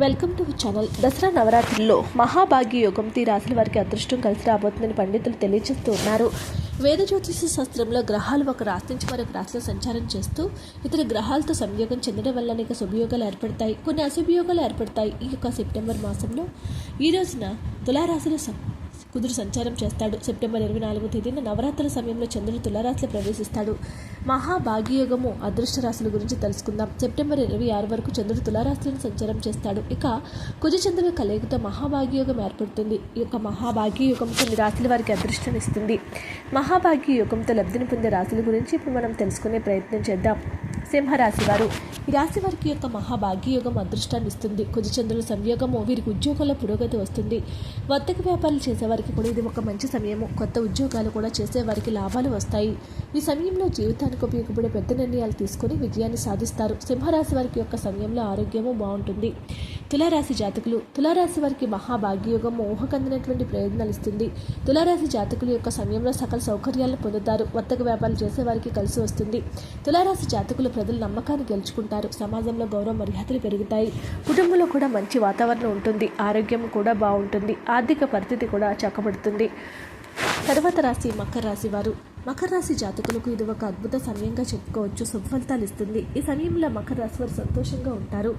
Welcome to channel. Dasara నవరాత్రుల్లో మహాభాగ్య యోగంతి రాశుల వారికి అదృష్టం కలిసి రాబోతుందని పండితులు తెలియజేస్తూ ఉన్నారు. వేద జ్యోతిష శాస్త్రంలో గ్రహాలు ఒక రాశి నుంచి మరొక రాశిలో సంచారం చేస్తూ ఇతర గ్రహాలతో సంయోగం చెందడం వల్ల అనేక శుభయోగాలు ఏర్పడతాయి. కొన్ని అశుభయోగాలు ఏర్పడతాయి. ఈ యొక్క సెప్టెంబర్ మాసంలో ఈ రోజున తులారాశిలో సం- కుదురు సంచారం చేస్తాడు. సెప్టెంబర్ ఇరవై నాలుగో తేదీన నవరాత్రుల సమయంలో చంద్రుడు తులారాశిలో ప్రవేశిస్తాడు. మహాభాగ్యయోగము అదృష్ట రాశుల గురించి తెలుసుకుందాం. సెప్టెంబర్ ఇరవై ఆరు వరకు చంద్రుడు తులారాశిలో సంచారం చేస్తాడు. ఇక కుజచంద్రుల కలయికతో మహాభాగ్యయోగం ఏర్పడుతుంది. ఈ యొక్క మహాభాగ్యయోగం కొన్ని రాశుల వారికి అదృష్టం ఇస్తుంది. మహాభాగ్యయోగంతో లబ్ధిని పొందే రాశుల గురించి ఇప్పుడు మనం తెలుసుకునే ప్రయత్నం చేద్దాం. సింహరాశి వారు ఈ రాశి వారికి యొక్క మహాభాగ్యయోగం అదృష్టాన్ని ఇస్తుంది. కుజచంద్రుల సంయోగము వీరికి ఉద్యోగాల పురోగతి వస్తుంది. వర్తక వ్యాపారాలు చేసేవారికి కూడా ఇది ఒక మంచి సమయము. కొత్త ఉద్యోగాలు కూడా చేసేవారికి లాభాలు వస్తాయి. ఈ సమయంలో జీవితానికి ఉపయోగపడే పెద్ద నిర్ణయాలు తీసుకొని విజయాన్ని సాధిస్తారు. సింహరాశి వారికి యొక్క సమయంలో ఆరోగ్యము బాగుంటుంది. తులారాశి జాతకులు. తులారాశి వారికి మహాభాగ్యయోగం ఊహకందినటువంటి ప్రయోజనాలు ఇస్తుంది. తులారాశి జాతకుల యొక్క సమయంలో సకల సౌకర్యాలను పొందుతారు. వర్తక వ్యాపారాలు చేసేవారికి కలిసి వస్తుంది. తులారాశి జాతకులు ప్రజలు నమ్మకాన్ని గెలుచుకుంటారు. సమాజంలో గౌరవ మర్యాదలు పెరుగుతాయి. కుటుంబంలో కూడా మంచి వాతావరణం ఉంటుంది. ఆరోగ్యం కూడా బాగుంటుంది. ఆర్థిక పరిస్థితి కూడా చక్కబడుతుంది. తర్వాత రాశి మకర రాశి వారు. మకర రాశి జాతకులకు ఇది ఒక అద్భుత సమయంగా చెప్పుకోవచ్చు. సుఫలితాలు ఇస్తుంది. ఈ సమయంలో మకర రాశి వారు సంతోషంగా ఉంటారు.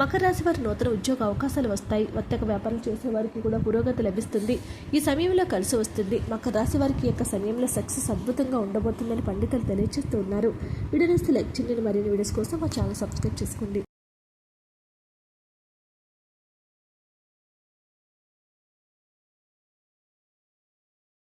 మకర రాశి వారు నూతన ఉద్యోగ అవకాశాలు వస్తాయి. వర్తక వ్యాపారం చేసే వారికి కూడా పురోగతి లభిస్తుంది. ఈ సమయంలో కలిసి వస్తుంది. మకర రాశి వారికి యొక్క సమయంలో సక్సెస్ అద్భుతంగా ఉండబోతుందని పండితులు తెలియజేస్తూ ఉన్నారు. వీడియోస్ లైక్ చేయండి. మరిన్ని వీడియోస్ కోసం మా ఛానల్ సబ్స్క్రైబ్ చేసుకోండి.